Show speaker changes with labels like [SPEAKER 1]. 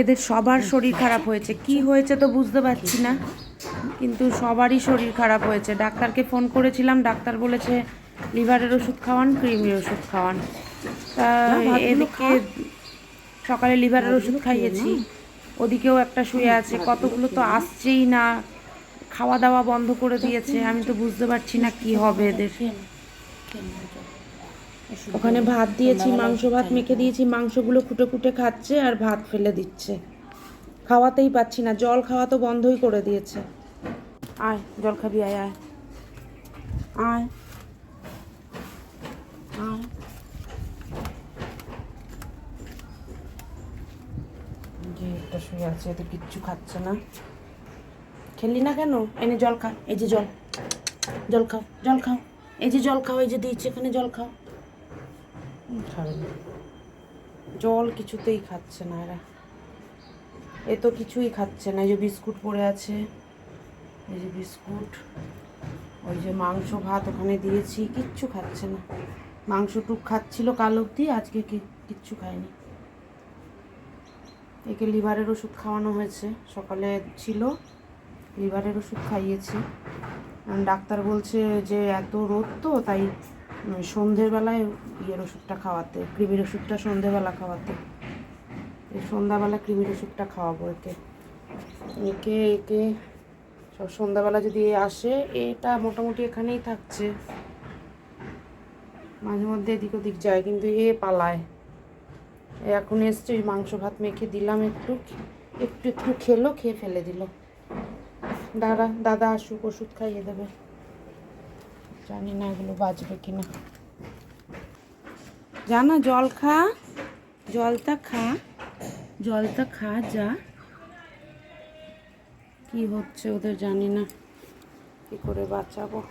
[SPEAKER 1] এদের সবার শরীর খারাপ হয়েছে। কি হয়েছে তো বুঝতে পারছি না। কিন্তু সবারই শরীর খারাপ হয়েছে। ডাক্তারকে ফোন করেছিলাম ডাক্তার বলেছে লিভারের ওষুধ খাওয়ান ক্রিমির ওষুধ খাওয়ান। তা এদিকে সকালে লিভারের ওষুধ খাইয়েছি। ওদিকেও একটা শুয়ে আছে। কতগুলো তো আসছেই না। খাওয়া দাওয়া বন্ধ করে দিয়েছে। আমি তো বুঝতে পারছি না কি হবে এদের। ওখানে ভাত দিয়েছি মাংস ভাত মেখে দিয়েছি মাংসগুলো খুঁটে খুঁটে খাচ্ছে আর ভাত ফেলে দিচ্ছে। খাওয়াতেই পাচ্ছি না জল খাওয়া তো বন্ধই করে দিয়েছে। আয় জল খাবি আয় আয়। আয়। আয়। একটা শুয়ে আছে এত কিচ্ছু খাচ্ছে না। খেললি না কেন? এনে জল খা এই যে জল। জল খাও জল খাও। এই যে জল খাও এই যে দিয়েছি এখানে জল খাও। খাবে না। জল কিছুতেই খাচ্ছে না এরা। এ তো কিছুই খাচ্ছে না। এই যে বিস্কুট পড়ে আছে, এই যে বিস্কুট, ওই যে মাংস ভাত ওখানে দিয়েছি, কিচ্ছু খাচ্ছে না। মাংস টুক খাচ্ছিল কাল অবধি, আজকে কিচ্ছু খায়নি। একে লিভারের ওষুধ খাওয়ানো হয়েছে, সকালে ছিল, লিভারের ওষুধ খাইয়েছি। ডাক্তার বলছে যে এত রোদ তো, তাই উম, সন্ধ্যের বেলায় ইয়ের ওষুধটা খাওয়াতে কৃমির ওষুধটা সন্ধ্যেবেলা খাওয়াতে। সন্ধ্যাবেলা কৃমির ওষুধটা খাওয়াবো একে। একে একে সব সন্ধ্যাবেলা যদি আসে এটা মোটামুটি এখানেই থাকছে। মাঝে মধ্যে এদিক ওদিক যায় কিন্তু এ পালায়। এখন এসছে মাংস ভাত মেখে দিলাম একটু একটু একটু খেলো খেয়ে ফেলে দিল। দাদা দাদা আসুক ওষুধ খাইয়ে দেবে। জানি না এগুলো বাঁচবে কিনা। জানা জল খা, জলটা খা জলটা খা যা। কি হচ্ছে ওদের জানি না। কি করে বাঁচাবো?